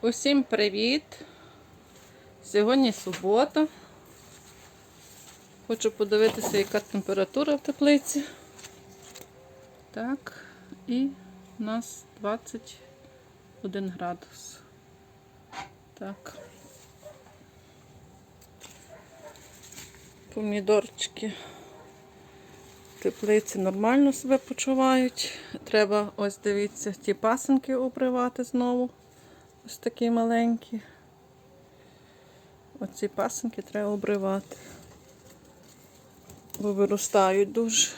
Усім привіт! Сьогодні субота. Хочу подивитися, яка температура в теплиці. Так, і у нас 21 градус. Так. Помідорчики теплиці нормально себе почувають. Треба, ось дивіться, ті пасенки обривати знову. Ось такі маленькі. Оці пасенки треба обривати. Бо виростають дуже.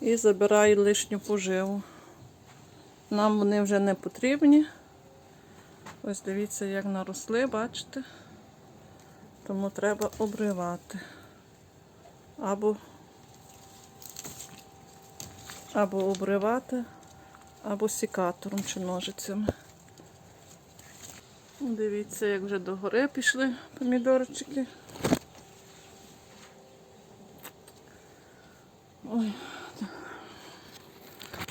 І забирають лишню поживу. Нам вони вже не потрібні. Ось дивіться, як наросли, бачите? Тому треба обривати. Або, або обривати, або сікатором чи ножицями. Дивіться, як вже до гори пішли помідорчики. Ой.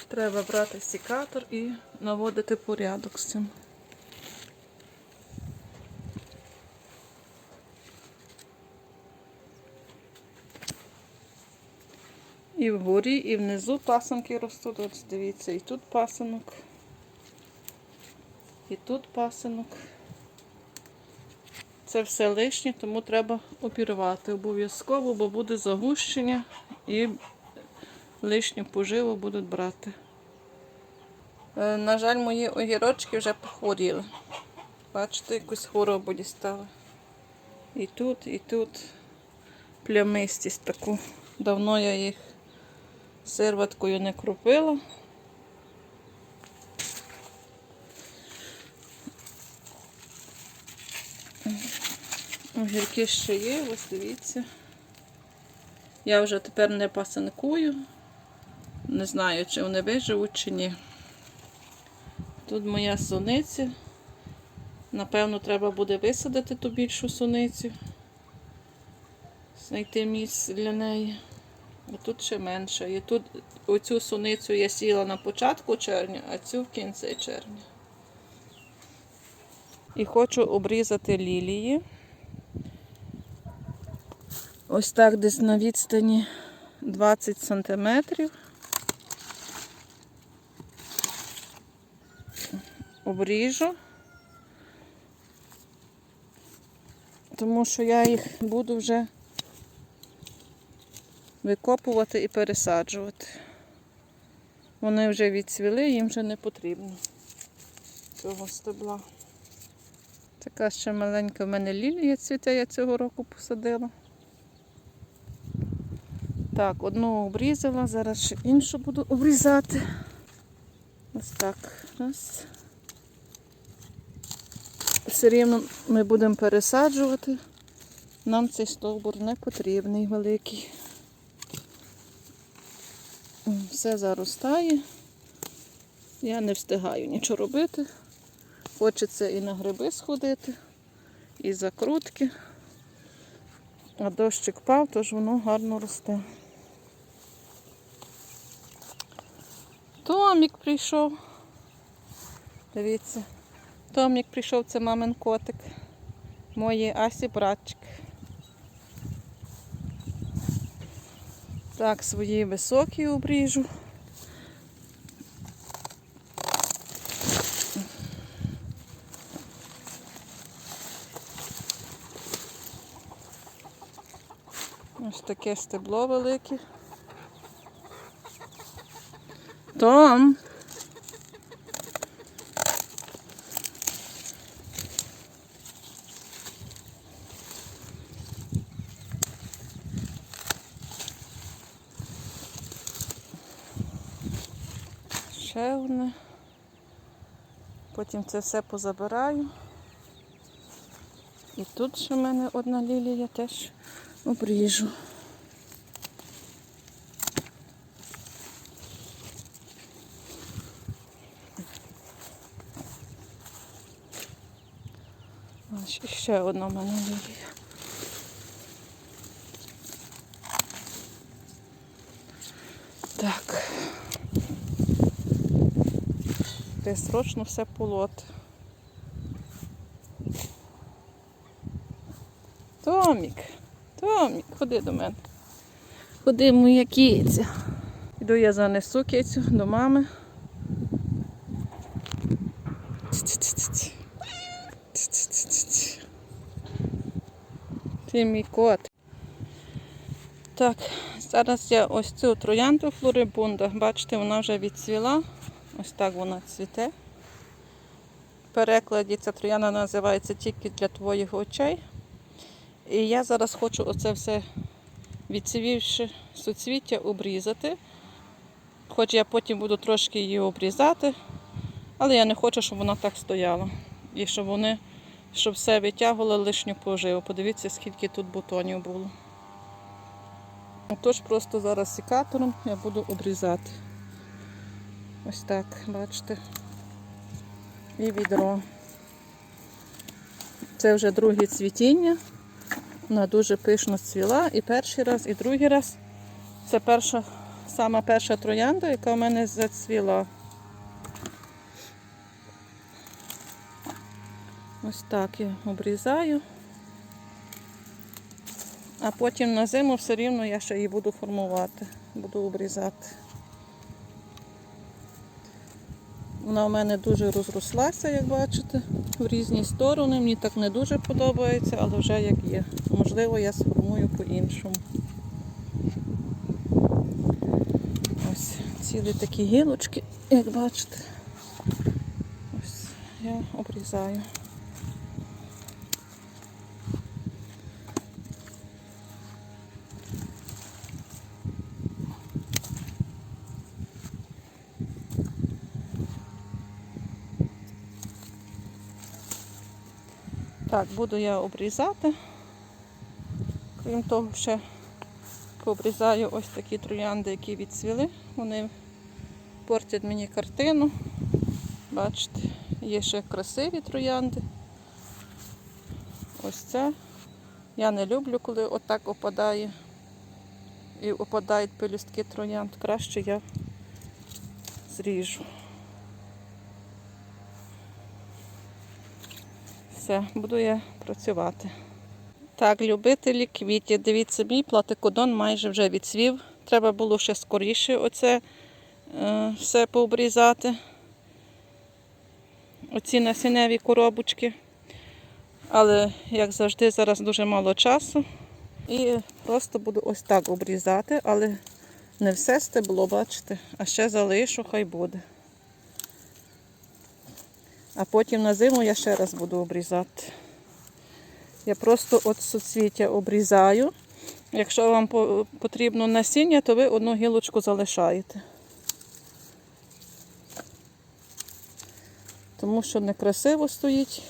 Треба брати сікатор і наводити порядок з цим. І вгорі, і внизу пасанки ростуть. Ось дивіться, і тут пасанок, і тут пасанок. Це все лишнє, тому треба обірвати обов'язково, бо буде загущення і лишню поживу будуть брати. Е, На жаль, мої огірочки вже похворіли. Бачите, якусь хворобу дістали. І тут, і тут плямистість таку. Давно я їх серваткою не кропила. Огірки ще є, ось дивіться. Я вже тепер не пасинкую. Не знаю, чи вони виживуть, чи ні. Тут моя суниця. Напевно, треба буде висадити ту більшу суницю. Знайти місце для неї. А тут ще менше. І тут оцю суницю я сіла на початку червня, а цю в кінці червня. І хочу обрізати лілії. Ось так десь на відстані 20 сантиметрів. Обріжу, тому що я їх буду вже викопувати і пересаджувати. Вони вже відцвіли, їм вже не потрібно цього стебла. Така ще маленька в мене лілія цвіте, я цього року посадила. Так, одну обрізала, зараз ще іншу буду обрізати. Ось так. Раз. Все рівно ми будемо пересаджувати. Нам цей стовбур не потрібний великий. Все заростає. Я не встигаю нічого робити. Хочеться і на гриби сходити, і закрутки. А дощик пав, тож воно гарно росте. Томік прийшов. Дивіться. Томік прийшов, це мамин котик. Моєї Асі братчик. Так, свої високі обріжу. Ось таке стебло велике. Том. Ще одне. Потім це все позабираю. І тут ще в мене одна лілія теж обріжу. Ще одна в мене лілія. Так. Срочно все полоти. Томік, Томік, ходи до мене. Ходи, моя киця. Іду я занесу кицю до мами. Ти мій кот. Так, зараз я ось цю троянду флорибунда, бачите, вона вже відцвіла. Ось так вона цвіте. В перекладі ця троянда називається тільки для твоїх очей. І я зараз хочу оце все відцвівши суцвіття обрізати. Хоч я потім буду трошки її обрізати, але я не хочу, щоб вона так стояла. І щоб вони, щоб все витягували лишню поживу. Подивіться, скільки тут бутонів було. Тож просто зараз секатором я буду обрізати. Ось так, бачите. І відро. Це вже друге цвітіння. Вона дуже пишно цвіла. І перший раз, і другий раз. Це перша, сама перша троянда, яка в мене зацвіла. Ось так я обрізаю. А потім на зиму все рівно я ще її буду формувати, буду обрізати. Вона у мене дуже розрослася, як бачите, в різні сторони. Мені так не дуже подобається, але вже як є. Можливо, я сформую по-іншому. Ось цілі такі гілочки, як бачите. Ось я обрізаю. Так, буду я обрізати. Крім того, ще пообрізаю ось такі троянди, які відцвіли. Вони портять мені картину. Бачите, є ще красиві троянди. Ось це. Я не люблю, коли отак опадає. І опадають пелюстки троянд. Краще я зріжу. Все, буду я працювати. Так, любителі квітів, дивіться, мій платикодон майже вже відцвів. Треба було ще скоріше оце е, все пообрізати. Оці насінневі коробочки. Але, як завжди, зараз дуже мало часу. І просто буду ось так обрізати, але не все стебло, бачите, а ще залишу, хай буде. А потім на зиму я ще раз буду обрізати. Я просто от суцвіття обрізаю. Якщо вам потрібно насіння, то ви одну гілочку залишаєте. Тому що некрасиво стоїть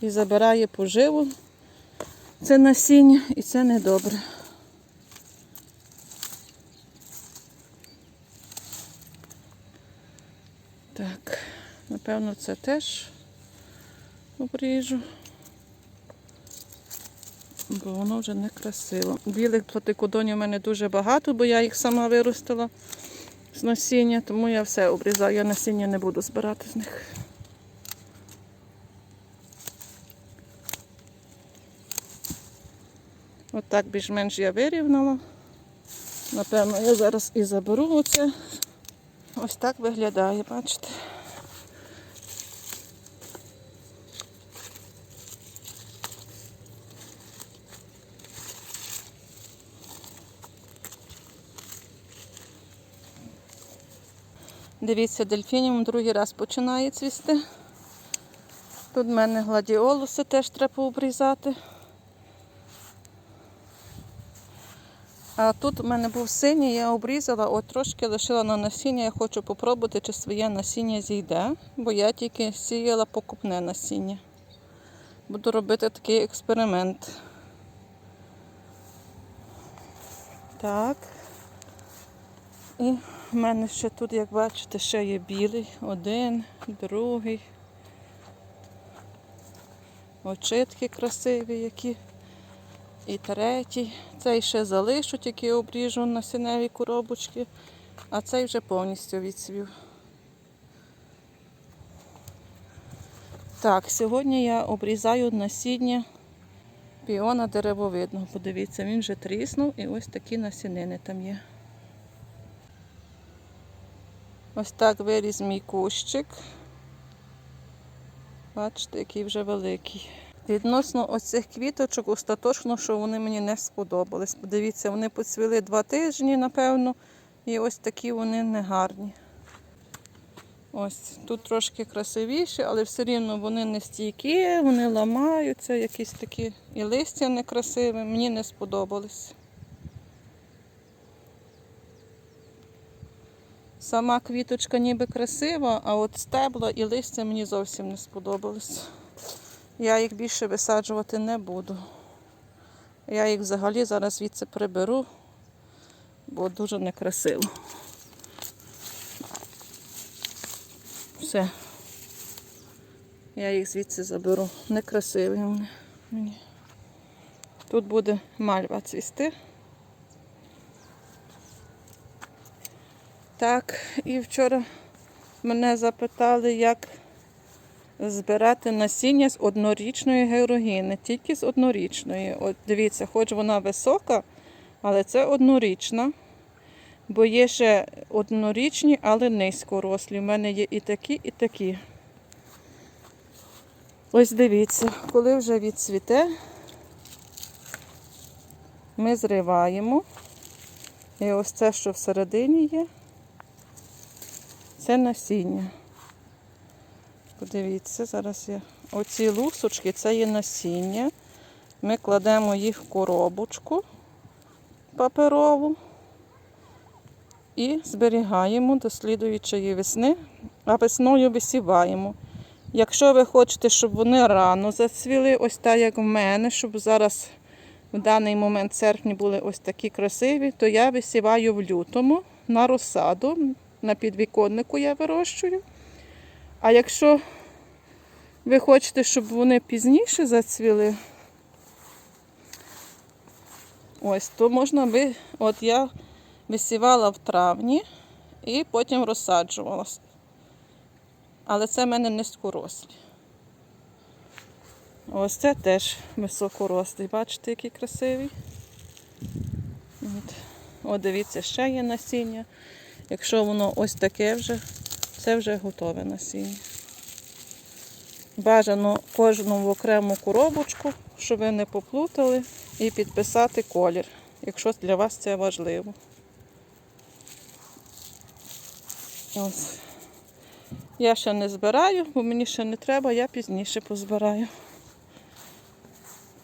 і забирає поживу. Це насіння і це недобре. Так, напевно, це теж обріжу, бо воно вже некрасиво. Білих платикодонів у мене дуже багато, бо я їх сама виростила з насіння, тому я все обрізаю. Я насіння не буду збирати з них. Отак більш-менш я вирівнала. Напевно, я зараз і заберу оце. Ось так виглядає, бачите. Дивіться, дельфініум другий раз починає цвісти. Тут в мене гладіолуси теж треба обрізати. А тут у мене був синій, я обрізала, от трошки лишила на насіння. Я хочу попробувати, чи своє насіння зійде, бо я тільки сіяла покупне насіння. Буду робити такий експеримент. Так. І в мене ще тут, як бачите, ще є білий. Один, другий. Очитки красиві які. І третій. Цей ще залишу, тільки обріжу на сіневі коробочки, а цей вже повністю відцвів. Так, сьогодні я обрізаю насіння піона деревовидного. Подивіться, він вже тріснув і ось такі насінини там є. Ось так виріс мій кущик. Бачите, який вже великий. Відносно оцих квіточок, остаточно, що вони мені не сподобались. Подивіться, вони поцвіли два тижні, напевно, і ось такі вони негарні. Ось тут трошки красивіші, але все рівно вони не стійкі, вони ламаються, якісь такі і листя некрасиве, мені не сподобались. Сама квіточка ніби красива, а от стебла і листя мені зовсім не сподобались. Я їх більше висаджувати не буду. Я їх взагалі зараз звідси приберу, бо дуже некрасиво. Все. Я їх звідси заберу. Некрасиві вони. мені. Тут буде мальва цвісти. Так, і вчора мене запитали, як збирати насіння з однорічної георгіни, тільки з однорічної. От дивіться, хоч вона висока, але це однорічна. Бо є ще однорічні, але низькорослі. У мене є і такі, і такі. Ось дивіться, коли вже відцвіте, ми зриваємо. І ось це, що всередині є, це насіння. Подивіться, зараз я. Оці лусочки це є насіння. Ми кладемо їх в коробочку паперову і зберігаємо до слідуючої весни, а весною висіваємо. Якщо ви хочете, щоб вони рано зацвіли, ось так, як в мене, щоб зараз в даний момент серпні були ось такі красиві, то я висіваю в лютому на розсаду, на підвіконнику я вирощую. А якщо ви хочете, щоб вони пізніше зацвіли, ось, то можна ви, от я висівала в травні і потім розсаджувалася. Але це в мене низькорослі. Ось це теж високорослий. Бачите, який красивий. От. О, дивіться, ще є насіння. Якщо воно ось таке вже, це вже готове насіння. Бажано кожну в окрему коробочку, щоб ви не поплутали, і підписати колір, якщо для вас це важливо. Ось. Я ще не збираю, бо мені ще не треба, я пізніше позбираю.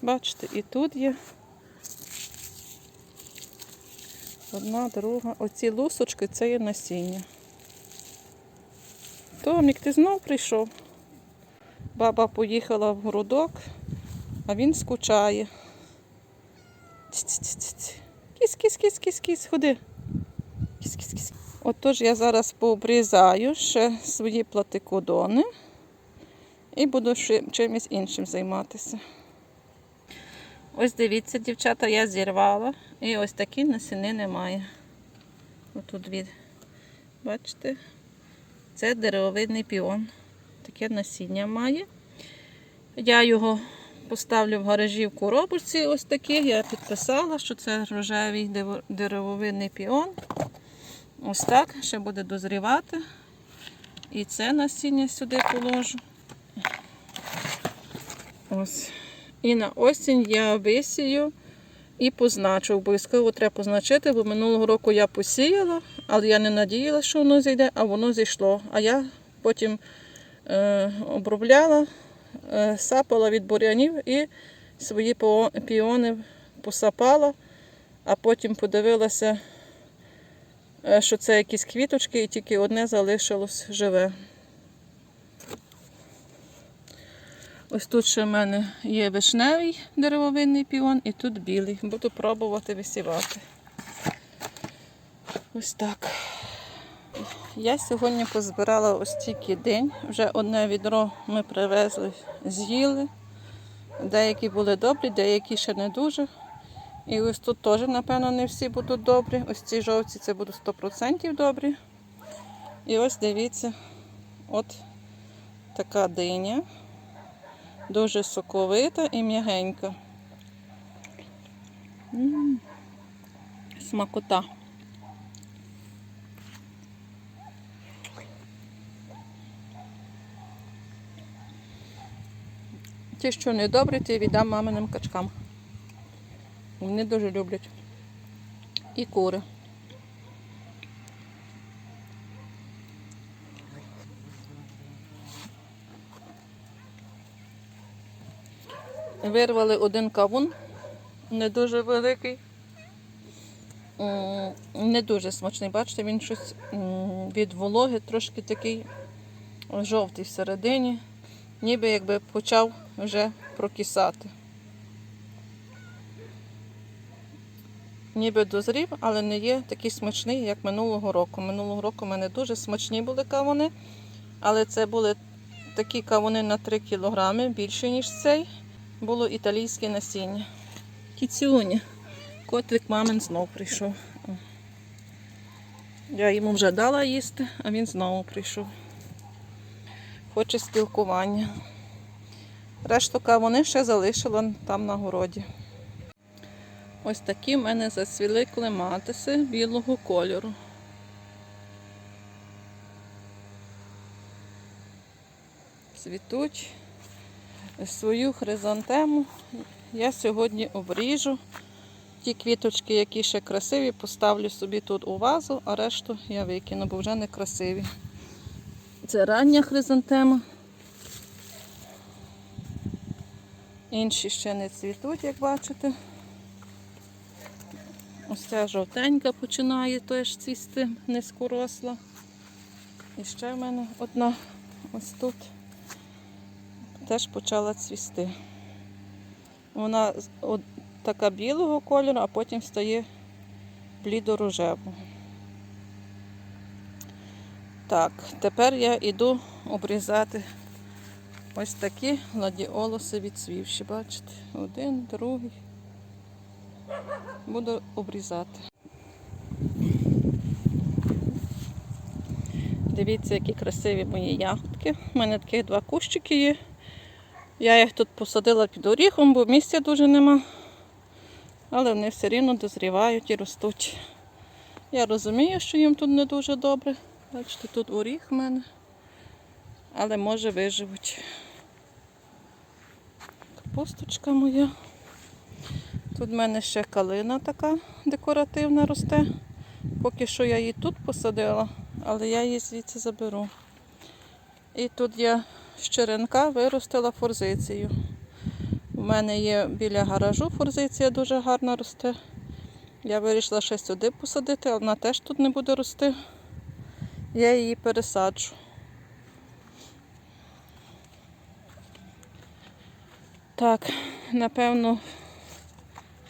Бачите, і тут є одна, друга. Оці лусочки це є насіння. Томік, ти знов прийшов. Баба поїхала в городок, а він скучає. Ць-ць-ць-ць. Кіс, кіс, кіс, кіс, кіс, ходи. Кіс, кіс, кіс. Отож я зараз пообрізаю ще свої платикодони і буду чимось іншим займатися. Ось дивіться, дівчата, я зірвала. І ось такі насіни немає. Отут від. Бачите? Це деревовидний піон. Таке насіння має. Я його поставлю в гаражі в коробочці ось такі. Я підписала, що це рожевий деревовидний піон. Ось так, ще буде дозрівати. І це насіння сюди положу. Ось. І на осінь я висію і позначу. Обов'язково треба позначити, бо минулого року я посіяла, але я не надіялася, що воно зійде, а воно зійшло. А я потім е, обробляла, е, сапала від бур'янів і свої піони посапала, а потім подивилася, е, що це якісь квіточки, і тільки одне залишилось живе. Ось тут ще в мене є вишневий деревовинний піон і тут білий. Буду пробувати висівати. Ось так. Я сьогодні позбирала ось тільки день. Вже одне відро ми привезли, з'їли. Деякі були добрі, деякі ще не дуже. І ось тут теж, напевно, не всі будуть добрі. Ось ці жовті це будуть 100% добрі. І ось дивіться, от така диня. Дуже соковита і м'ягенька. Смакота. Ті, що не добрі, ті віддам маминим качкам. Вони дуже люблять. І кури. Вирвали один кавун, не дуже великий. Не дуже смачний. Бачите, він щось від вологи трошки такий жовтий всередині, ніби якби почав вже прокисати. Ніби дозрів, але не є такий смачний, як минулого року. Минулого року в мене дуже смачні були кавуни, але це були такі кавуни на 3 кілограми, більше, ніж цей. Було італійське насіння. Кіцюня. Котрик мамин знов прийшов. Я йому вже дала їсти, а він знову прийшов. Хоче спілкування. Решту кавуни ще залишила там на городі. Ось такі в мене засвіли клематиси білого кольору. Цвітуть. Свою хризантему я сьогодні обріжу. Ті квіточки, які ще красиві, поставлю собі тут у вазу, а решту я викину, бо вже не красиві. Це рання хризантема. Інші ще не цвітуть, як бачите. Ось ця жовтенька починає теж цвісти, низькоросла. І ще в мене одна ось тут теж почала цвісти. Вона от така білого кольору, а потім стає блідорожевого. Так, тепер я йду обрізати ось такі гладіолуси відцвівші. Бачите? Один, другий. Буду обрізати. Дивіться, які красиві мої ягодки. У мене таких два кущики є. Я їх тут посадила під оріхом, бо місця дуже нема. Але вони все рівно дозрівають і ростуть. Я розумію, що їм тут не дуже добре. Бачите, тут оріх в мене. Але може виживуть. Капусточка моя. Тут в мене ще калина така декоративна росте. Поки що я її тут посадила, але я її звідси заберу. І тут я з виростила форзицію. У мене є біля гаражу форзиція дуже гарно росте. Я вирішила ще сюди посадити, але вона теж тут не буде рости. Я її пересаджу. Так, напевно,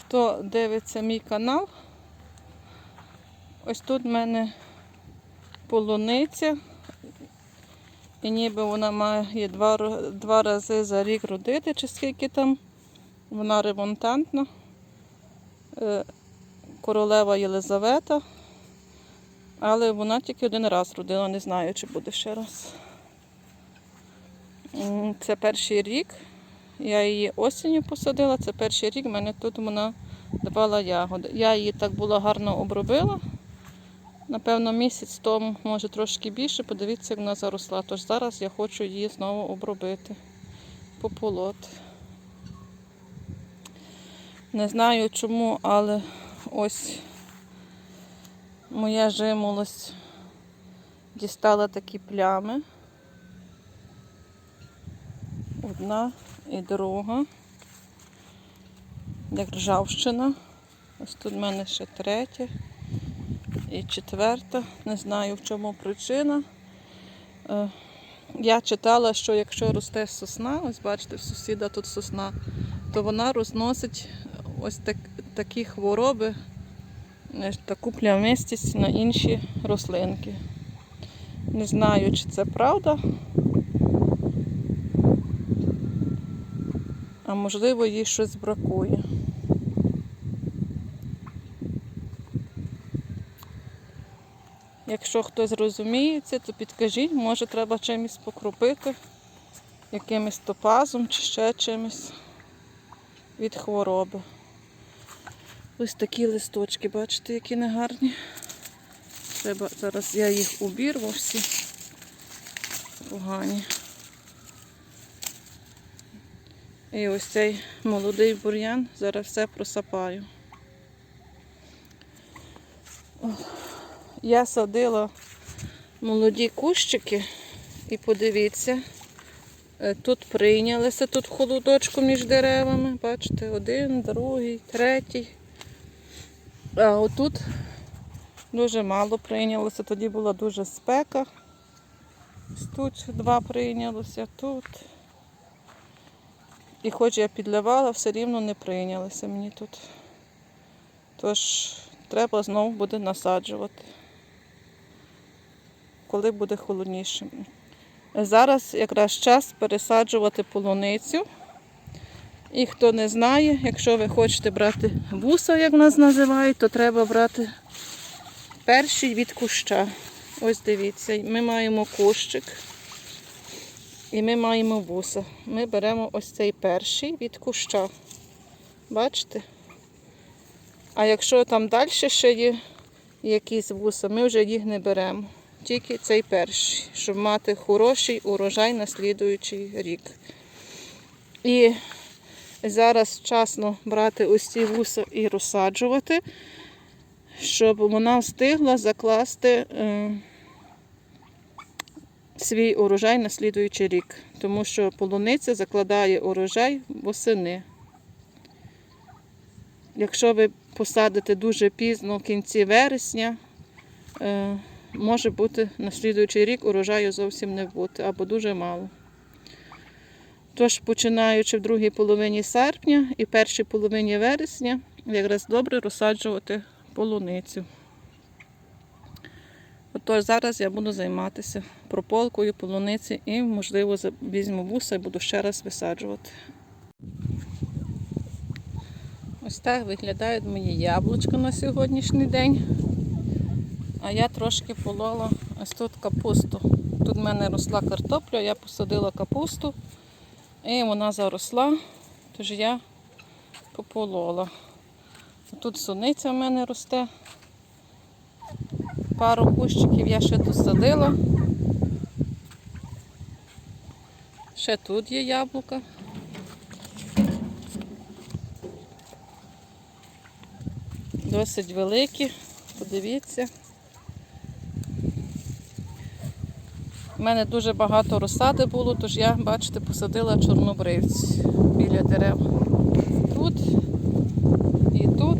хто дивиться мій канал, ось тут в мене полуниця. І ніби вона має два, два рази за рік родити, чи скільки там. Вона ремонтантна. Е, Королева Єлизавета. Але вона тільки один раз родила, не знаю, чи буде ще раз. Це перший рік. Я її осінню посадила, це перший рік, в мене тут вона давала ягоди. Я її так було гарно обробила. Напевно, місяць тому, може трошки більше, подивіться, як вона заросла. Тож зараз я хочу її знову обробити, пополоти. Не знаю чому, але ось моя жимолость дістала такі плями. Одна і друга. Як ржавщина. Ось тут в мене ще третя. І четверта, не знаю в чому причина. Е, Я читала, що якщо росте сосна, ось бачите, в сусіда тут сосна, то вона розносить ось так, такі хвороби, е, таку плямистість на інші рослинки. Не знаю, чи це правда. А можливо, їй щось бракує. Якщо хтось розуміється, то підкажіть, може треба чимось покропити. якимось топазом чи ще чимось від хвороби. Ось такі листочки, бачите, які негарні. Треба зараз я їх обірву всі погані. І ось цей молодий бур'ян зараз все просапаю. Я садила молоді кущики і подивіться, е, тут прийнялися, тут холодочку між деревами. Бачите, один, другий, третій. А отут дуже мало прийнялося, тоді була дуже спека. Тут два прийнялося, тут. І хоч я підливала, все рівно не прийнялися мені тут. Тож треба знову буде насаджувати, коли буде холодніше. Зараз якраз час пересаджувати полуницю. І хто не знає, якщо ви хочете брати вуса, як нас називають, то треба брати перший від куща. Ось дивіться, ми маємо кущик і ми маємо вуса. Ми беремо ось цей перший від куща. Бачите? А якщо там далі ще є якісь вуса, ми вже їх не беремо. Тільки цей перший, щоб мати хороший урожай на слідуючий рік. І зараз вчасно брати ось ці вуса і розсаджувати, щоб вона встигла закласти е, свій урожай на слідуючий рік. Тому що полуниця закладає урожай восени. Якщо ви посадите дуже пізно в кінці вересня, е, може бути на слідуючий рік урожаю зовсім не бути або дуже мало. Тож, починаючи в другій половині серпня і першій половині вересня, якраз добре розсаджувати полуницю. Отож, зараз я буду займатися прополкою полуниці і, можливо, візьму вуса і буду ще раз висаджувати. Ось так виглядають мої яблучка на сьогоднішній день. А я трошки полола ось тут капусту. Тут в мене росла картопля, я посадила капусту і вона заросла, тож я пополола. Тут суниця в мене росте. Пару кущиків я ще досадила. Ще тут є яблука. Досить великі, подивіться. У мене дуже багато розсади було, тож я, бачите, посадила чорнобривці біля дерев. Тут і тут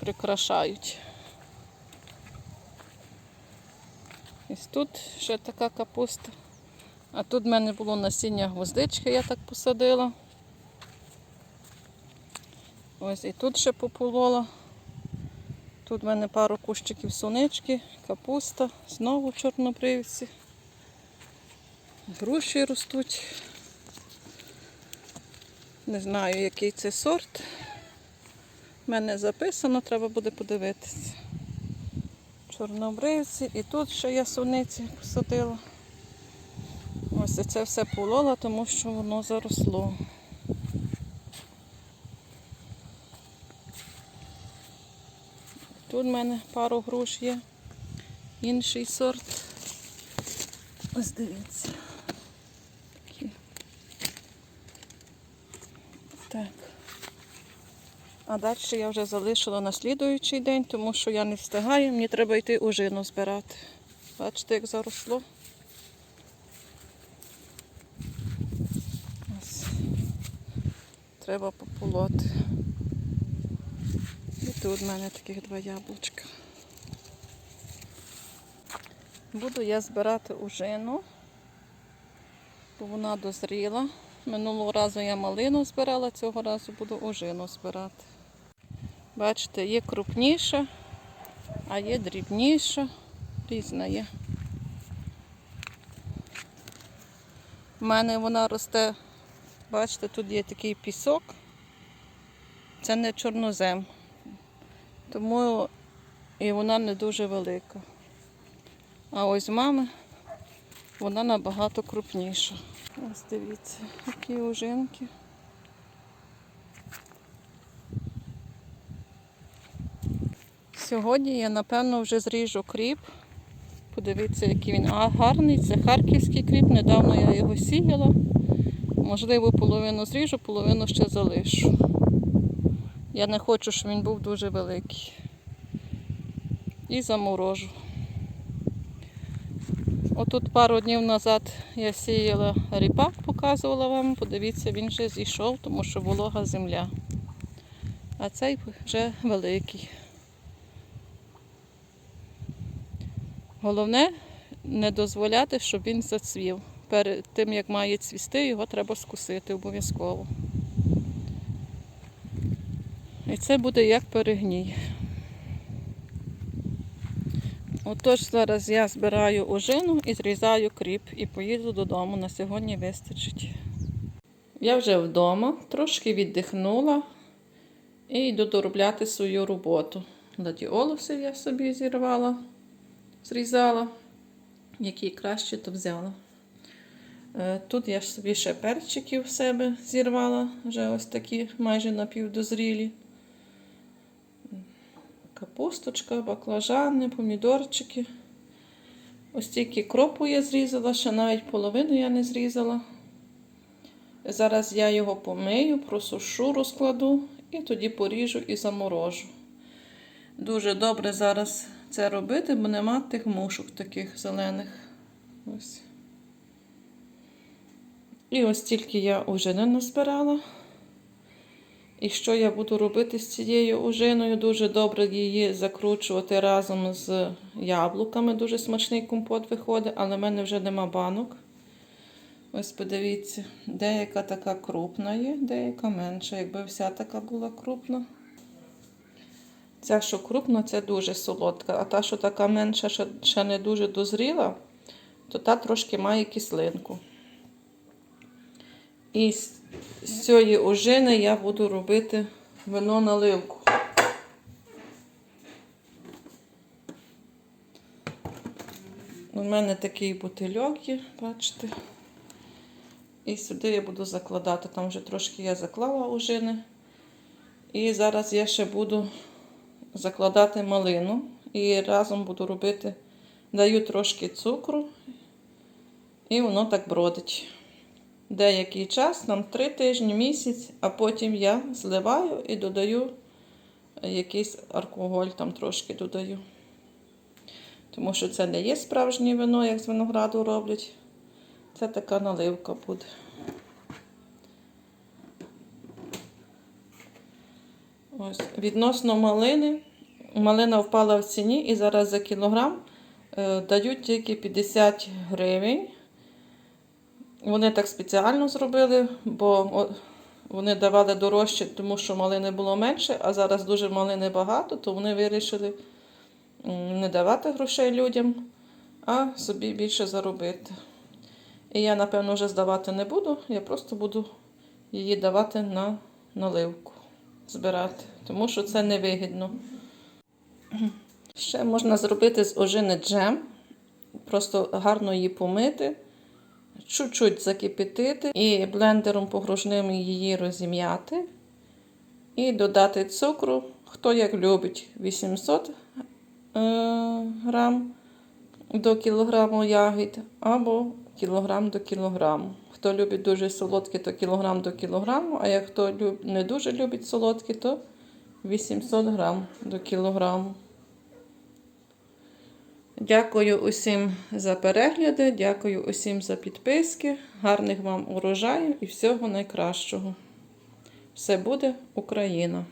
прикрашають. Ось тут ще така капуста. А тут в мене було насіння гвоздички, я так посадила. Ось і тут ще пополола. Тут в мене пару кущиків сонички, капуста, знову чорнобривці. Груші ростуть. Не знаю, який це сорт. У мене записано, треба буде подивитися. Чорнобривці. І тут ще я суниці посадила. Ось це все полола, тому що воно заросло. Тут в мене пару груш є. Інший сорт. Ось дивіться. Такі. Так. А далі я вже залишила на слідуючий день, тому що я не встигаю, мені треба йти ожину збирати. Бачите, як заросло. Ось. Треба пополоти. Тут в мене таких два яблучка. Буду я збирати ожину, бо вона дозріла. Минулого разу я малину збирала, цього разу буду ожину збирати. Бачите, є крупніша, а є дрібніша, різна є. У мене вона росте, бачите, тут є такий пісок. Це не чорнозем, тому і вона не дуже велика. А ось мами вона набагато крупніша. Ось дивіться, які ожинки. Сьогодні я, напевно, вже зріжу кріп. Подивіться, який він а, гарний. Це харківський кріп. Недавно я його сіяла. Можливо, половину зріжу, половину ще залишу. Я не хочу, щоб він був дуже великий. І заморожу. Отут пару днів назад я сіяла ріпак, показувала вам. Подивіться, він вже зійшов, тому що волога земля. А цей вже великий. Головне не дозволяти, щоб він зацвів. Перед тим, як має цвісти, його треба скусити обов'язково. І це буде як перегній. Отож, зараз я збираю ожину і зрізаю кріп і поїду додому. На сьогодні вистачить. Я вже вдома, трошки віддихнула і йду доробляти свою роботу. Гладіолуси я собі зірвала, зрізала, які краще, то взяла. Е, Тут я собі ще перчиків в себе зірвала, вже ось такі майже напівдозрілі. Капусточка, баклажани, помідорчики. Ось тільки кропу я зрізала, ще навіть половину я не зрізала. Зараз я його помию, просушу, розкладу і тоді поріжу і заморожу. Дуже добре зараз це робити, бо нема тих мушок таких зелених. Ось. І ось тільки я ожини назбирала. І що я буду робити з цією ожиною? Дуже добре її закручувати разом з яблуками. Дуже смачний компот виходить, але в мене вже нема банок. Ось подивіться, деяка така крупна є, деяка менша. Якби вся така була крупна. Ця, що крупна, це дуже солодка, а та, що така менша, ще не дуже дозріла, то та трошки має кислинку. І з цієї ожини я буду робити вино наливку. У мене такий бутильок є, бачите. І сюди я буду закладати. Там вже трошки я заклала ожини. І зараз я ще буду закладати малину. І разом буду робити, даю трошки цукру, і воно так бродить деякий час, нам 3 тижні, місяць, а потім я зливаю і додаю якийсь алкоголь, там трошки додаю. Тому що це не є справжнє вино, як з винограду роблять. Це така наливка буде. Ось. Відносно малини, малина впала в ціні і зараз за кілограм е, дають тільки 50 гривень. Вони так спеціально зробили, бо вони давали дорожче, тому що малини було менше, а зараз дуже малини багато, то вони вирішили не давати грошей людям, а собі більше заробити. І я, напевно, вже здавати не буду, я просто буду її давати на наливку, збирати, тому що це невигідно. Ще можна зробити з ожини джем, просто гарно її помити чуть-чуть закипятити і блендером погружним її розім'яти. І додати цукру, хто як любить, 800 е, грам до кілограму ягід або кілограм до кілограму. Хто любить дуже солодкі, то кілограм до кілограму, а як хто не дуже любить солодкі, то 800 грам до кілограму. Дякую усім за перегляди, дякую усім за підписки. Гарних вам урожаю і всього найкращого. Все буде Україна!